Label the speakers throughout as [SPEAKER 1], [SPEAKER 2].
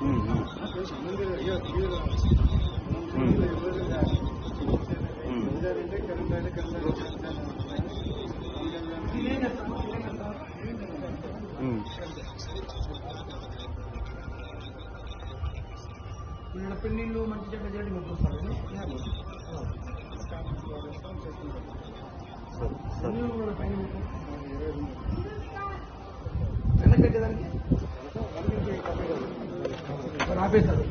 [SPEAKER 1] ఉమ్, ఉమ్. ఉమ్. ఉమ్. ఉమ్.
[SPEAKER 2] వీళ్ళ మంచి చెడ్డ చేయడం ఆపేశారు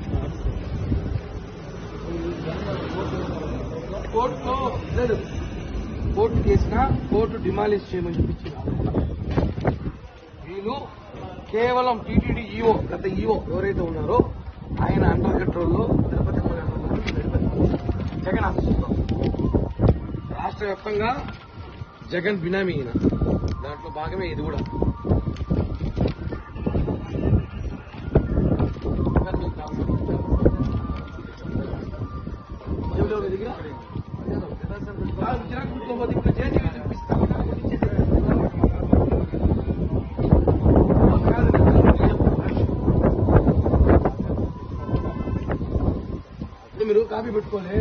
[SPEAKER 2] కోర్టులో లేదు కోర్టు చేసినా కోర్టు డిమాలిష్ చేయమని చెప్పించింది వీళ్ళు కేవలం టీటీడీ ఈఓ గత ఈఓ ఎవరైతే ఉన్నారో వ్యాప్తంగా జగన్ బినామీ దాంట్లో భాగమే ఇది కూడా జేబులో దగ్గర కాదు, జిరాక్స్ కొట్టుకోకపోతే ఇంకా జేబులో చూపిస్తా. ఇప్పుడు మీరు కాపీ పెట్టుకోలే.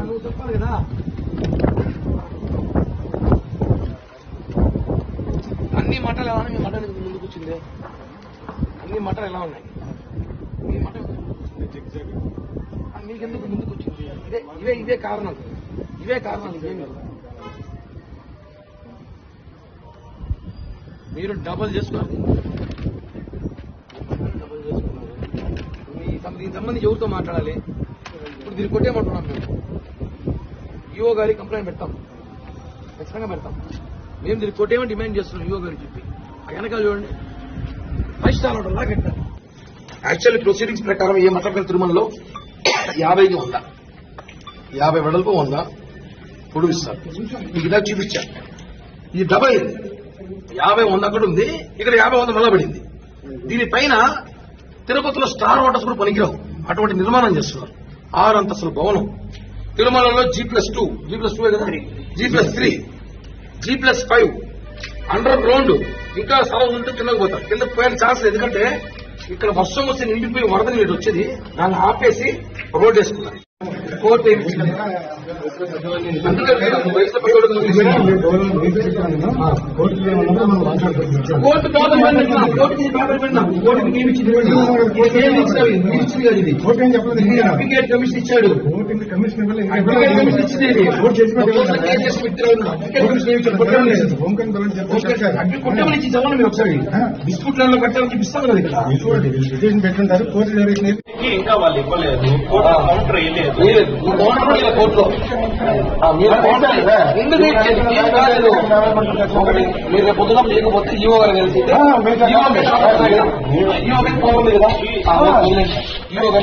[SPEAKER 2] నువ్వు చెప్పాలి కదా అన్ని మటలు ఎలా ఉన్నాయి మీ మటన్ ఎందుకు ముందుకు వచ్చింది? అన్ని మటలు ఎలా ఉన్నాయి? మీ మటన్ మీకెందుకు ముందుకు వచ్చింది? ఇదే ఇవే ఇదే కారణం. ఇవే కారణాలు ఇవేం మీరు. డబల్ చేసుకోవాలి డబల్ చేసుకున్నారు మీ సం- దీనికి సంబంధించి ఎవరితో మాట్లాడాలి? ఇప్పుడు దీన్ని కొట్టేమంటున్నాం మేము. ఈఓ గారికి కంప్లైంట్ పెడతాం. ఖచ్చితంగా పెడతాం. మేము దీన్ని కొట్టేమని డిమాండ్ చేస్తున్నాం ఈఓ గారికి చెప్పి. ఆ వెనకాల చూడండి. ఫైవ్ స్టార్ ఆర్డర్ లాగా కట్టారు యాక్చువల్లీ ప్రొసీడింగ్స్ ప్రకారం ఏ మతకల తిరుమలలో యాభైకి వంద. యాభై వెడల్పు వంద పొడుగు ఇస్తారు మీకు ఇలా చూపించా. ఇది డబల్ అయింది యాభై వంద అక్కడ ఉంది. ఇక్కడ యాభై వంద మళ్ళా పడింది. దీనిపైన తిరుపతిలో స్టార్ వాటర్స్ కూడా పనికిరావు. అటువంటి నిర్మాణం చేస్తున్నారు. ఆరు అంతస్తుల భవనం. తిరుమలలో G plus two G plus two కదా? G plus three G plus five underground ఇంకా స్థలం ఉంటే కిందకు పోతారు కింద పోయిన ఛాన్స్ ఎందుకంటే ఇక్కడ వర్షం వచ్చి నిండిపోయి వరద నీరు వచ్చేది. దాన్ని ఆపేసి రోడ్ వేసుకున్నారు. కోర్టు కోర్టు కాదు అడ్వకేట్ కమిషన్ ఇచ్చాడు. ఒకసారి. బిస్కుట్లలో కట్టాలని ఇస్తాం కదా ఇక్కడ.
[SPEAKER 3] పెట్టుంటారు. కోర్టు జరిగిన
[SPEAKER 4] ఇంకా వాళ్ళు ఇవ్వలేదు. కోర్టు కౌంటర్ వేయలేదు
[SPEAKER 2] కోర్టులో. ఆ, మీరు ఒకటి మీరు రేపు పొద్దున లేకపోతే ఈవో గారు కలిసి ఈవో గారికి పవర్ ఉంది కదా ఆ, ఈవో గారికి